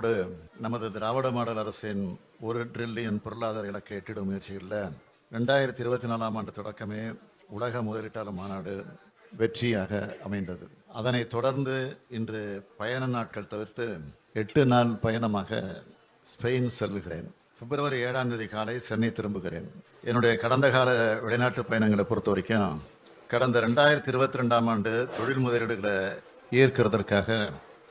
நோக்கத்தோடு நமது திராவிட மாடல் அரசின் ஒரு ட்ரில்லியன் பொருளாதார இலக்கை எட்டிடும் முயற்சிகளில் ரெண்டாயிரத்தி இருபத்தி நாலாம் ஆண்டு தொடக்கமே உலக முதலீட்டாளர் மாநாடு வெற்றியாக அமைந்தது. அதனைத் தொடர்ந்து இன்று பயண நாட்கள் தவிர்த்து எட்டு நாள் பயணமாக ஸ்பெயின் செல்லுகிறேன். பிப்ரவரி ஏழாம் தேதி காலை சென்னை திரும்புகிறேன். என்னுடைய கடந்த கால வெளிநாட்டு பயணங்களை பொறுத்த வரைக்கும் கடந்த ரெண்டாயிரத்தி இருபத்தி ரெண்டாம் ஆண்டு தொழில் முதலீடுகளை ஈர்க்கிறதற்காக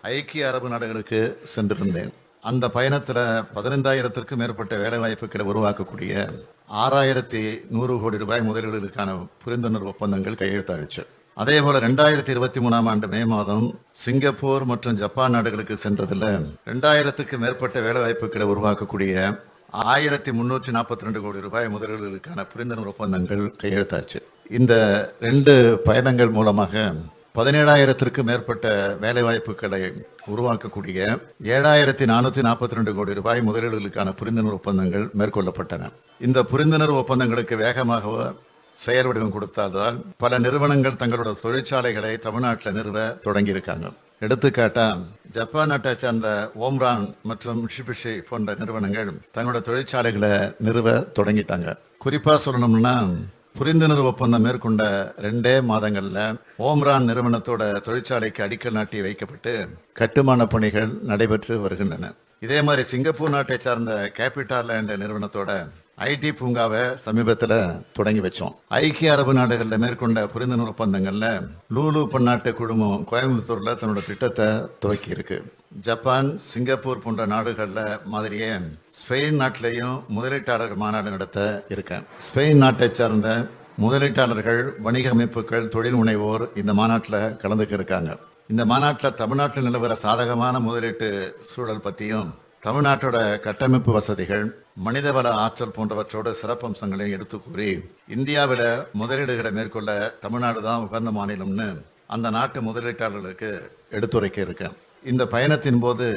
ஐக்கிய அரபு நாடுகளுக்கு சென்றிருந்தேன். அந்த பயணத்தில் பதினைந்தாயிரத்திற்கும் மேற்பட்ட வேலைவாய்ப்புகளை உருவாக்கக்கூடிய ஆறாயிரத்தி நூறு கோடி ரூபாய் முதலீடுகளுக்கான புரிந்துணர்வு ஒப்பந்தங்கள் கையெழுத்தாயிடுச்சு. அதே போல ரெண்டாயிரத்தி இருபத்தி மூணாம் ஆண்டு மே மாதம் சிங்கப்பூர் மற்றும் ஜப்பான் நாடுகளுக்கு சென்றதில் ரெண்டாயிரத்துக்கு மேற்பட்ட வேலைவாய்ப்புகளை உருவாக்கக்கூடிய ஆயிரத்தி முன்னூற்றி நாற்பத்தி ரெண்டு கோடி ரூபாய் முதலீடுகளுக்கான புரிந்துணர்வு ஒப்பந்தங்கள் கையெழுத்தாச்சு. இந்த ரெண்டு பயணங்கள் மூலமாக பதினேழாயிரத்திற்கும் மேற்பட்ட வேலைவாய்ப்புகளை உருவாக்கக்கூடிய ஏழாயிரத்தி நானூற்றி நாற்பத்தி ரெண்டு கோடி ரூபாய் முதலீடுகளுக்கான புரிந்துணர்வு ஒப்பந்தங்கள் மேற்கொள்ளப்பட்டன. இந்த புரிந்துணர்வு ஒப்பந்தங்களுக்கு வேகமாக செயல் வடிவம் கொடுத்தால்தான் பல நிறுவனங்கள் தங்களோட தொழிற்சாலைகளை தமிழ்நாட்டில் நிறுவ தொடங்கியிருக்காங்க. எடுத்துக்காட்டா ஜப்பான் நாட்டை சேர்ந்த ஓம்ரான் மற்றும் ஷிபிஷி போன்ற நிறுவனங்கள் தங்களோட தொழிற்சாலைகளை நிறுவ தொடங்கிட்டாங்க. குறிப்பா சொல்லணும்னா புரிந்துணர்வு ஒப்பந்தம் மேற்கொண்ட ரெண்டே மாதங்கள்ல ஓம்ரான் நிறுவனத்தோட தொழிற்சாலைக்கு அடிக்கல் நாட்டி வைக்கப்பட்டு கட்டுமான பணிகள் நடைபெற்று வருகின்றன. இதே மாதிரி சிங்கப்பூர் நாட்டை சார்ந்த கேபிட்டால் லேண்ட் நிறுவனத்தோட ஐடி பூங்காவை சமீபத்தில் தொடங்கி வச்சோம். ஐக்கிய அரபு நாடுகளில் மேற்கொண்ட புரிந்துணர்வு ஒப்பந்தங்களில் லூலு பன்னாட்டு குழுமம் கோயம்புத்தூர்ல தன்னோட திட்டத்தை துவக்கி இருக்கு ஜப்பான் சிங்கப்பூர் போன்ற நாடுகளில் மாதிரியே ஸ்பெயின் நாட்டிலையும் முதலீட்டாளர் மாநாடு நடத்த இருக்கேன். ஸ்பெயின் நாட்டை சார்ந்த முதலீட்டாளர்கள் வணிக அமைப்புகள் தொழில் முனைவோர் இந்த மாநாட்டில் கலந்துக்க இருக்காங்க. இந்த மாநாட்டில் தமிழ்நாட்டில் நிலவர சாதகமான முதலீட்டு சூழல் பற்றியும் தமிழ்நாட்டோட கட்டமைப்பு வசதிகள் மனிதவள ஆற்றல் போன்றவற்றோட சிறப்பம்சங்களையும் எடுத்து கூறி இந்தியாவில் முதலீடுகளை மேற்கொள்ள தமிழ்நாடு தான் உகந்த மாநிலம்னு அந்த நாட்டு முதலீட்டாளர்களுக்கு எடுத்துரைக்க இருக்கேன். இந்த பயணத்தின் போது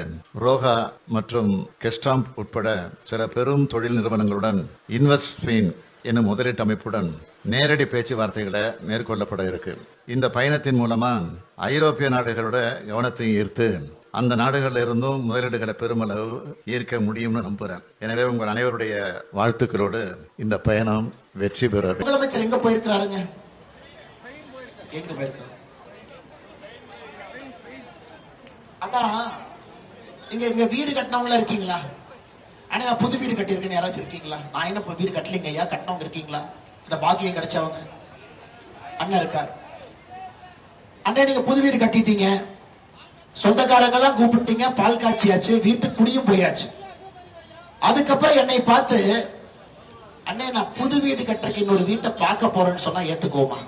ரோஹா மற்றும் கெஸ்டாம்ப் உட்பட சில பெரும் தொழில் நிறுவனங்களுடன் இன்வெஸ்ட்பீன் என்னும் முதலீட்டு அமைப்புடன் நேரடி பேச்சுவார்த்தைகளை மேற்கொள்ளப்பட இருக்கு. இந்த பயணத்தின் மூலமா ஐரோப்பிய நாடுகளோட கவனத்தையும் ஈர்த்து அந்த நாடுகளில் இருந்தும் முதலீடுகளை பெருமளவு ஈர்க்க முடியும்னு நம்புறேன். எனவே உங்கள் அனைவருடைய வாழ்த்துக்களோடு இந்த பயணம் வெற்றி பெற முதலமைச்சர் எங்க போயிருக்கிறாருங்க? எங்க போயிருக்கிறாரு? அண்ணா இங்க இங்க வீடு கட்டினவங்களா இருக்கீங்களா? அண்ணா நான் புது வீடு கட்டியிருக்கேன்னு யாராச்சும் இருக்கீங்களா? நான் என்ன வீடு கட்டலைங்க ஐயா கட்டினவங்க இருக்கீங்களா? இந்த பாக்கியம் கிடைச்சவங்க. அண்ணன் இருக்கார். அண்ணன் நீங்க புது வீடு கட்டிட்டீங்க. சொந்தக்காரங்கெல்லாம் கூப்பிட்டீங்க பால் காய்ச்சியாச்சு வீட்டுக்கு குடியும் போயாச்சு. அதுக்கப்புறம் என்னை பார்த்து அண்ணே நான் புது வீடு கட்டுறதுக்கு இன்னொரு வீட்டை பார்க்க போறேன்னு சொன்னா ஏத்துக்கோமா?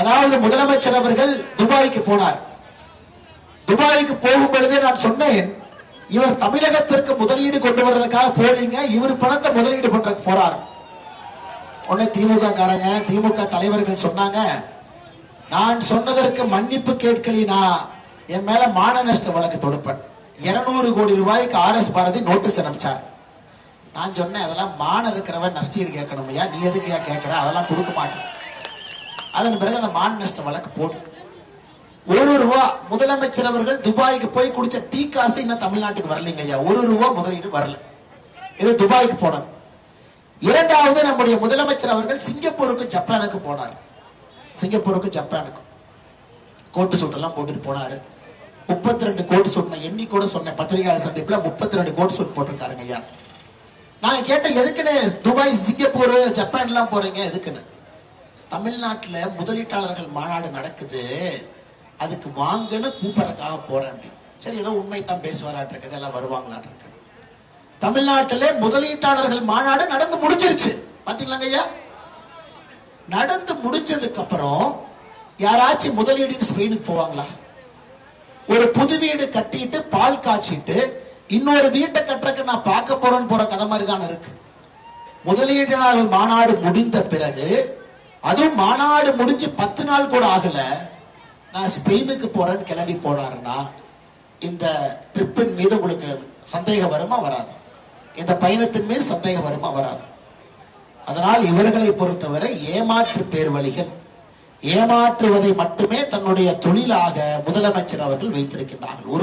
அதாவது முதலமைச்சர் அவர்கள் துபாய்க்கு போனார். துபாய்க்கு போகும் பொழுதே நான் சொன்னேன் இவர் தமிழகத்திற்கு முதலீடு கொண்டு வர்றதுக்காக போறீங்க இவர் பணத்தை முதலீடு பண்ற போறாரு. உடனே திமுக காரங்க திமுக தலைவர்கள் சொன்னாங்க நான் சொன்னதற்கு மன்னிப்பு கேட்கலினா என் மேல மான நஷ்ட வழக்கு தொடுப்பேன். இருநூறு கோடி ரூபாய்க்கு ஆர் எஸ் பாரதி நோட்டீஸ் அனுப்பிச்சார். நான் சொன்னேன் அதெல்லாம் மான இருக்கிறவன் நஷ்டீடு கேட்கணும் ஐயா நீ எதுக்கு கேட்கிற அதெல்லாம் கொடுக்க மாட்டேன். அதன் பிறகு அந்த மான நஷ்ட வழக்கு போட்டு ஒரு ரூபா முதலமைச்சர் அவர்கள் துபாய்க்கு போய் குடிச்ச டீ காசு இன்னும் தமிழ்நாட்டுக்கு வரலைங்க ஐயா. ஒரு ரூபா முதலீடு வரல. இது துபாய்க்கு போனது. இரண்டாவது நம்முடைய முதலமைச்சர் அவர்கள் சிங்கப்பூருக்கு ஜப்பானுக்கு போனார். சிங்கப்பூருக்கு ஜப்பானுக்கு. கோட்டு சூட்டெல்லாம் போட்டுட்டு போனாரு. முப்பத்தி ரெண்டு கோட்டு சூட் நான் எண்ணி கூட சொன்னேன் பத்திரிகையாளர் சந்திப்புல முப்பத்தி ரெண்டு கோட்டு சூட் போட்டிருக்காருங்க ஐயா. நான் கேட்டேன் எதுக்குன்னு துபாய் சிங்கப்பூர் ஜப்பான்லாம் போறீங்க எதுக்குன்னு? தமிழ்நாட்டில் முதலீட்டாளர்கள் மாநாடு நடக்குது. அதுக்கு வாங்கன்னு கூப்பிடறதுக்காக போறேன் அப்படின்னு. சரி ஏதோ உண்மை தான் பேசுவாராட்டு இருக்குது எல்லாம் வருவாங்களாட்டு இருக்கு. முதலீட்டாளர்கள் மாநாடு நடந்து முடிஞ்சிருச்சு. பாத்தீங்களாங்க ஐயா? நடந்து முடிஞ்சதுக்கு அப்புறம் யாராச்சும் முதலீடுன்னு ஸ்பெயினுக்கு போவாங்களா? ஒரு புது வீடு கட்டிட்டு பால் காய்ச்சிட்டு இன்னொரு வீட்டை கட்டுறதுக்கு நான் பார்க்க போறேன்னு போற கதை மாதிரி தானே இருக்கு. முதலீட்டாளர்கள் மாநாடு முடிந்த பிறகு அதுவும் மாநாடு முடிஞ்சு பத்து நாள் கூட ஆகல நான் ஸ்பெயினுக்கு போறேன்னு கிளம்பி போனாருன்னா இந்த ட்ரிப்பின் மீது உங்களுக்கு சந்தேகம் வருமா வராது? இந்த பயணத்தின் மீது சந்தேகம் வருமா வராது? அதனால் இவர்களை பொறுத்தவரை ஏமாற்று பேர் வழிகள் ஏமாற்றுவதை மட்டுமே தன்னுடைய தொழிலாக முதலமைச்சர் அவர்கள் வைத்திருக்கின்றார்கள்.